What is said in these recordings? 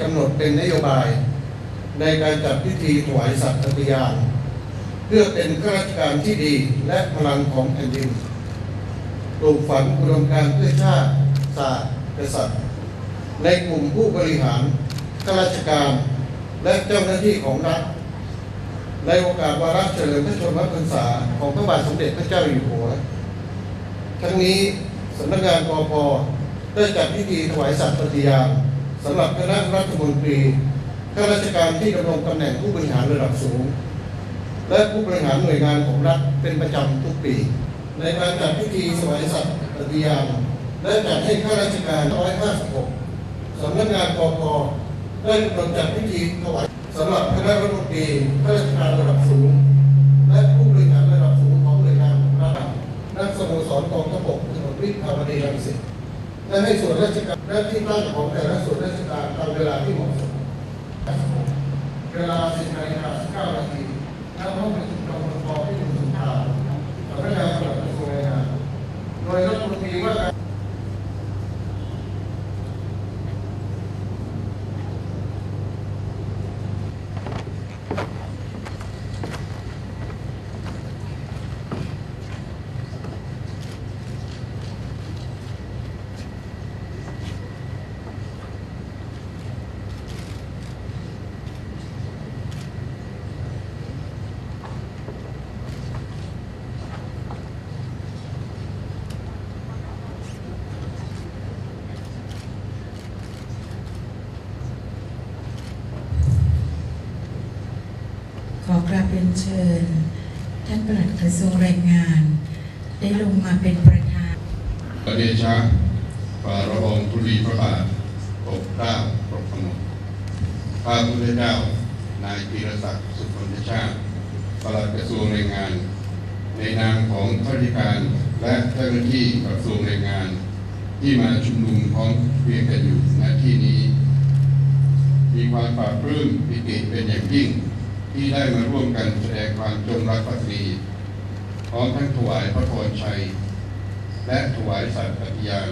กำหนดเป็นนโยบาย ในการจัดพิธีถวายสัตย์ปฏิญาณเพื่อเป็นข้าราชการที่ดีและพลังของแผ่นดินปลูกฝังอุดมการเพื่อชาติศาสตร์กษัตริย์ ในกลุ่มผู้บริหารข้าราชการ และเจ้าหน้าที่ของรัฐในโอกาสวาระเฉลิมพระชนมพรรษาของพระบาทสมเด็จพระเจ้าอยู่หัว ทั้งนี้สำนักงานปพได้จัดพิธีถวายสัตย์ปฏิญาณ สำหรับคณะรัฐมนตรีข้าราชการที่ดำรงตำแหน่งผู้บริหารระดับสูง และผู้บริหารหน่วยงานของรัฐเป็นประจำทุกปี ในการจัดพิธีถวายสัตย์ปฏิญาณและจัดให้ข้าราชการ 156 สำนักงานปพได้กำหนดจัดพิธีถวายสำหรับคณะรัฐมนตรีข้าราชการระดับสูง และให้ส่วนราชการและที่ตั้งของแต่ละส่วนราชการตามเวลาที่เหมาะสมเวลา10นาฬิกา9นาทีณห้องประชุมกรมปที่หนึ่งสุขาสำนักงานปลัดกระทรวงแรงงานโดยรัฐมนตรีว่าการ กราบเรียนเชิญ ท่านปลัดกระทรวงแรงงาน ได้ลงมาเป็นประธานประเดชะฝ่าละองธุลีพระบาทปกเกล้าปกขนมข้าพุทธเจ้า นายธีรศักดิ์สุขนชาติปลัดกระทรวงแรงงาน ในนามของข้าราชการและเจ้าหน้าที่กระทรวงแรงงาน ที่มาชุมนุมพร้อมเพรียงกันอยู่ณที่นี้ มีความปลาบปลื้มปิติเป็นอย่างยิ่ง ที่ได้มาร่วมกันแสดงความจงรักภักดีพร้อมทั้งถวายพระพรชัย และถวายสัตย์ปฏิญาณ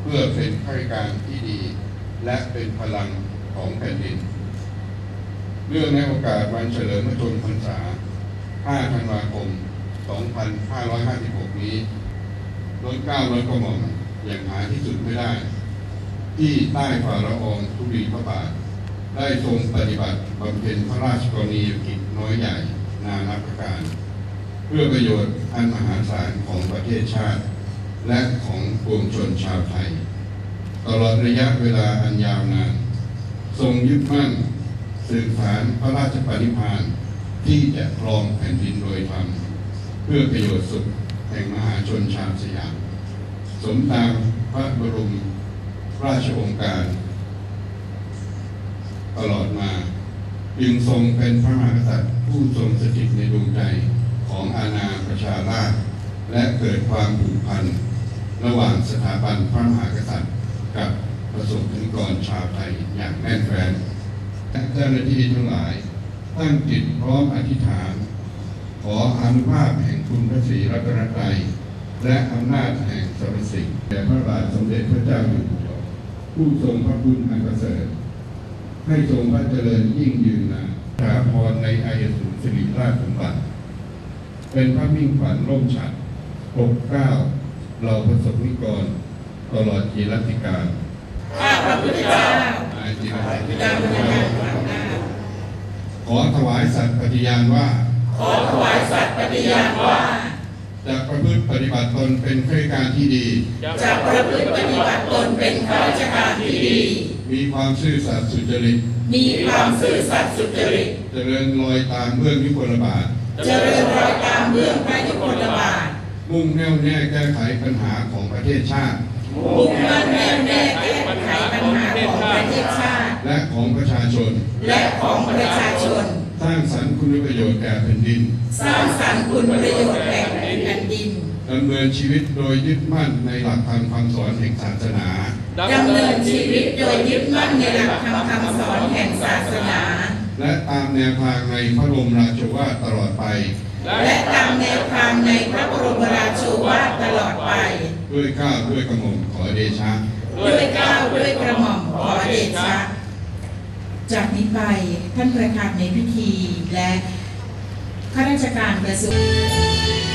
เพื่อเป็นข้าราชการที่ดี และเป็นพลังของแผ่นดิน เรื่องในโอกาสวันเฉลิมพระชนมพรรษา 5 ธันวาคม 2556 นี้ล้นเก้าล้นกระหม่อมอย่างหาที่สุดไม่ได้ ที่ใต้ฝ่าละอองธุลีพระบาท ได้ทรงปฏิบัติบำเพ็ญพระราชกรณียกิจน้อยใหญ่นานับประการ เพื่อประโยชน์อันมหาศาลของประเทศชาติ และของปวงชนชาวไทย ตลอดระยะเวลาอันยาวนาน ทรงยึดมั่นสืบสารพระราชปณิพานที่จะครองแผ่นดินโดยธรรมเพื่อประโยชน์สุขแห่งมหาชนชาวสยาม สมตามพระบรมราชองค์การ ตลอดมา จึงทรงเป็นพระมหากษัตริย์ผู้ทรงสถิตในดวงใจของอาณาประชาราษฎร์และเกิดความผูกพัน ระหว่างสถาบันพระมหากษัตริย์ กับประสบนิกรชาวไทยอย่างแน่นแฟ้นและเจ้าหน้าที่ทั้งหลาย ตั้งจิตพร้อมอธิษฐาน ขออานุภาพแห่งคุณพระศรีรัตนตรัยและอำนาจแห่งสรรพสิ่งแด่พระบาทสมเด็จพระเจ้าอยู่หัวผู้ทรงพระคุณอันประเสริฐ ให้ทรงพระเจริญยิ่งยืนนานถาพรในอายสุสิริราชสมบัติ เป็นพระมิ่งขวัญร่มฉัดปกเกล้าเราประสบนิกร ตลอดจีรัติการข้าพระพุทธเจ้านายจีรัติตาการมพระญาณหน้าขอถวายสัตย์ปฏิญาณว่า ขอถวายสัตย์ปฏิญาณว่า จะประพฤติปฏิบัติตนเป็นข้าราชการที่ดี จะประพฤติปฏิบัติตนเป็นข้าราชการที่ดี มีความซื่อสัตย์สุจริต มีความซื่อสัตย์สุจริต เจริญรอยตามเบื้องนิพนบาท เจริญรอยตามเบื้องพระยุคลบาท มุ่งแน่วแน่แก้ไขปัญหาของประเทศชาติ มุ่งมั่นแน่วแน่แก้ไขปัญหาของประเทศชาติ และของประชาชน และของประชาชน สร้างสรรค์คุณประโยชน์แก่แผ่นดิน สร้างสรรค์คุณประโยชน์แก่แผ่นดินดำเนินชีวิตโดยยึดมั่นในหลักธรรมคำสอนแห่งศาสนาดำเนินชีวิตโดยยึดมั่นในหลักธรรมคำสอนแห่งศาสนา และตามแนวทางในพระบรมราโชวาทตลอดไป และตามแนวทางในพระบรมราโชวาทตลอดไป ด้วยเกล้าด้วยกระหม่อมขอเดชะ ด้วยเกล้าวด้วยกระหม่อมขอเดชะ จากนี้ไปท่านประธานในพิธีและข้าราชการกระทรวง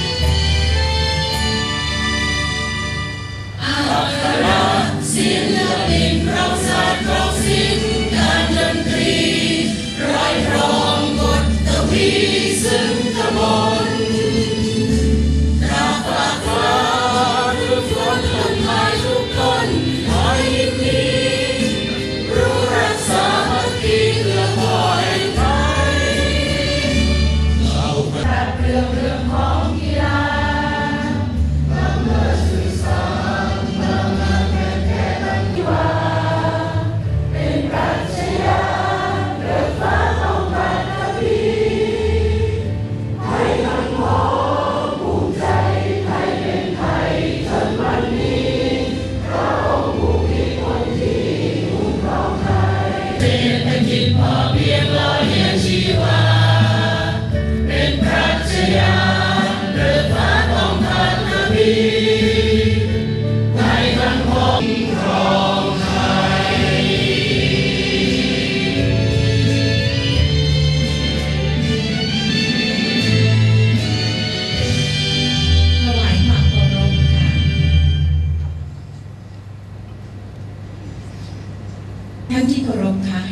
ท่านที่เคารพค่ะ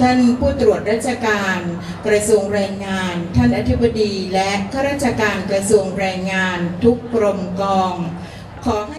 ท่านผู้ตรวจราชการกระทรวงแรงงาน ท่านอธิบดีและข้าราชการกระทรวงแรงงานทุกกรมกอง ขอให้